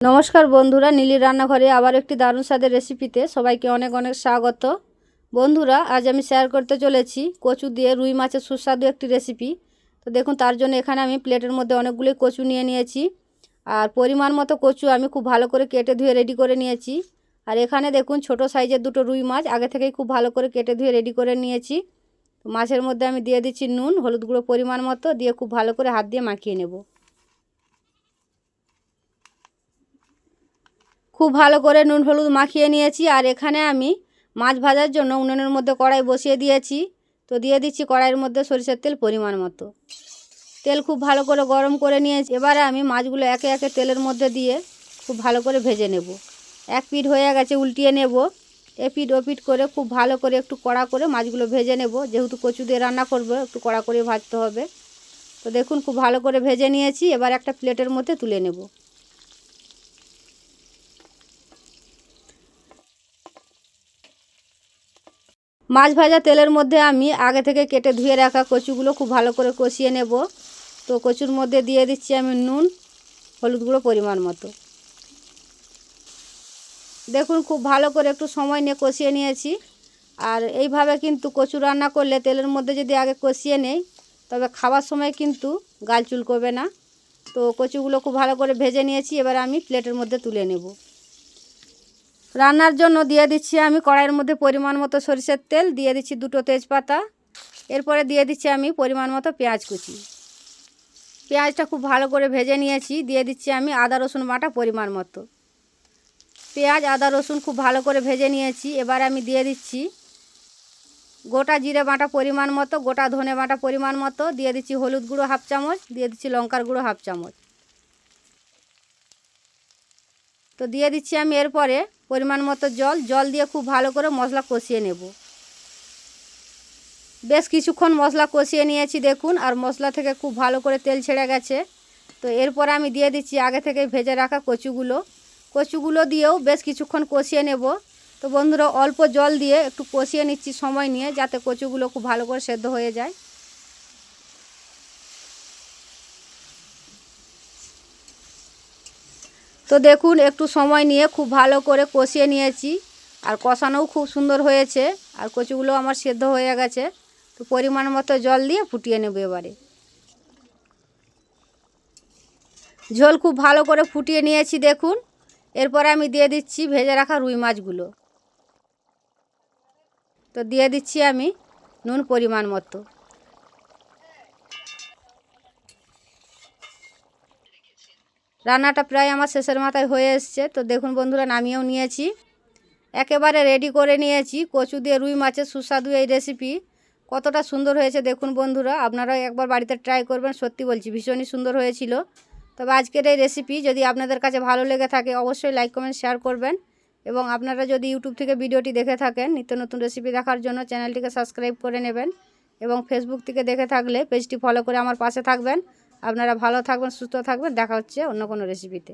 নমস্কার বন্ধুরা, নীলির রান্নাঘরে আবার একটি দারুণ স্বাদের রেসিপিতে সবাইকে অনেক অনেক স্বাগত। বন্ধুরা, আজ আমি শেয়ার করতে চলেছি কচু দিয়ে রুই মাছের সুস্বাদু একটি রেসিপি তো দেখুন, তার জন্য এখানে আমি প্লেটের মধ্যে অনেকগুলি কচু নিয়ে নিয়েছি। আর পরিমাণ মতো কচু আমি খুব ভালো করে কেটে ধুয়ে রেডি করে নিয়েছি। আর এখানে দেখুন, ছোট সাইজের দুটো রুই মাছ, আগে থেকেই খুব ভালো করে কেটে ধুয়ে রেডি করে নিয়েছি। মাছের মধ্যে আমি দিয়ে দিচ্ছি নুন, হলুদ গুঁড়ো পরিমাণ মতো, দিয়ে খুব ভালো করে হাত দিয়ে মাখিয়ে নেব। খুব ভালো করে নুন হলুদ মাখিয়ে নিয়েছি আর এখানে আমি মাছ ভাজার জন্য উনুনের মধ্যে কড়াই বসিয়ে দিয়েছি। তো দিয়ে দিচ্ছি কড়াইয়ের মধ্যে সরিষার তেল পরিমাণ মতো। তেল খুব ভালো করে গরম করে নিয়েছি। এবারে আমি মাছগুলো একে একে তেলের মধ্যে দিয়ে খুব ভালো করে ভেজে নেব। এক পিঠ হয়ে গেছে, উল্টিয়ে নেব। এ পিঠ ও পিঠ করে খুব ভালো করে একটু কড়া করে মাছগুলো ভেজে নেব। যেহেতু কচু দিয়ে রান্না করব, একটু কড়া করে ভাজতে হবে। তো দেখুন, খুব ভালো করে ভেজে নিয়েছি। এবার একটা প্লেটের মধ্যে তুলে নেব। মাছ ভাজা তেলের মধ্যে আমি আগে থেকে কেটে ধুয়ে রাখা কচুগুলো খুব ভালো করে কষিয়ে নেব। তো কচুর মধ্যে দিয়ে দিচ্ছি আমি নুন, হলুদ গুঁড়ো পরিমাণ মতো। দেখুন, খুব ভালো করে একটু সময় নিয়ে কষিয়ে নিয়েছি। আর এইভাবে কিন্তু কচু রান্না করলে তেলের মধ্যে যদি আগে কষিয়ে নেই, তবে খাওয়ার সময় কিন্তু গাল চুল চুলকবে না। তো কচুগুলো খুব ভালো করে ভেজে নিয়েছি, এবার আমি প্লেটের মধ্যে তুলে নেব। রান্নার জন্য দিয়ে দিচ্ছি আমি কড়াইয়ের মধ্যে পরিমাণ মতো সরিষার তেল, দিয়ে দিচ্ছি দুটো তেজপাতা, এরপরে দিয়ে দিচ্ছি আমি পরিমাণ মতো পেঁয়াজ কুচি। পেঁয়াজটা খুব ভালো করে ভেজে নিয়েছি, দিয়ে দিচ্ছি আমি আদা রসুন বাটা পরিমাণ মতো। পেঁয়াজ, আদা রসুন খুব ভালো করে ভেজে নিয়েছি, এবার আমি দিয়ে দিচ্ছি গোটা জিরে বাটা পরিমাণ মতো, গোটা ধনে বাটা পরিমাণ মতো, দিয়ে দিচ্ছি হলুদ গুঁড়ো হাফ চামচ, দিয়ে দিচ্ছি লঙ্কার গুঁড়ো হাফ চামচ। তো দিয়ে দিচ্ছি আমি এরপরে পরিমাণ মতো জল জল দিয়ে খুব ভালো করে মশলা কষিয়ে নেব। বেশ কিছুক্ষণ মশলা কষিয়ে নিয়েছি, দেখুন, আর মশলা থেকে খুব ভালো করে তেল ছেড়ে গেছে। তো এরপর আমি দিয়ে দিচ্ছি আগে থেকে ভেজে রাখা কচুগুলো। কচুগুলো দিয়েও বেশ কিছুক্ষণ কষিয়ে নেব। তো বন্ধুরা, অল্প জল দিয়ে একটু কষিয়ে নিচ্ছি সময় নিয়ে, যাতে কচুগুলো খুব ভালো করে সেদ্ধ হয়ে যায়। তো দেখুন, একটু সময় নিয়ে খুব ভালো করে কষিয়ে নিয়েছি। আর কষানোও খুব সুন্দর হয়েছে। আর কচুগুলো আমার সেদ্ধ হয়ে গেছে। তো পরিমাণ মতো জল দিয়ে ফুটিয়ে নেব এবারে। ঝোল খুব ভালো করে ফুটিয়ে নিয়েছি, দেখুন। এরপরে আমি দিয়ে দিচ্ছি ভেজে রাখা রুই মাছগুলো। তো দিয়ে দিচ্ছি আমি নুন পরিমাণ মতো। রান্নাটা প্রায় আমার শেষের মাথায় হয়ে এসছে। তো দেখুন বন্ধুরা, নামিয়েও নিয়েছি। একেবারে রেডি করে নিয়েছি। কচু দিয়ে রুই মাছের সুস্বাদু এই রেসিপি কতটা সুন্দর হয়েছে দেখুন বন্ধুরা। আপনারাও একবার বাড়িতে ট্রাই করবেন। সত্যি বলছি, ভীষণই সুন্দর হয়েছিল। তবে আজকের এই রেসিপি যদি আপনাদের কাছে ভালো লেগে থাকে, অবশ্যই লাইক কমেন্ট শেয়ার করবেন। এবং আপনারা যদি ইউটিউব থেকে ভিডিওটি দেখে থাকেন, নিত্য নতুন রেসিপি দেখার জন্য চ্যানেলটিকে সাবস্ক্রাইব করে নেবেন। এবং ফেসবুক থেকে দেখে থাকলে পেজটি ফলো করে আমার পাশে থাকবেন। আপনারা ভালো থাকবেন সুস্থ থাকবেন দেখা হচ্ছে অন্য কোনো রেসিপিতে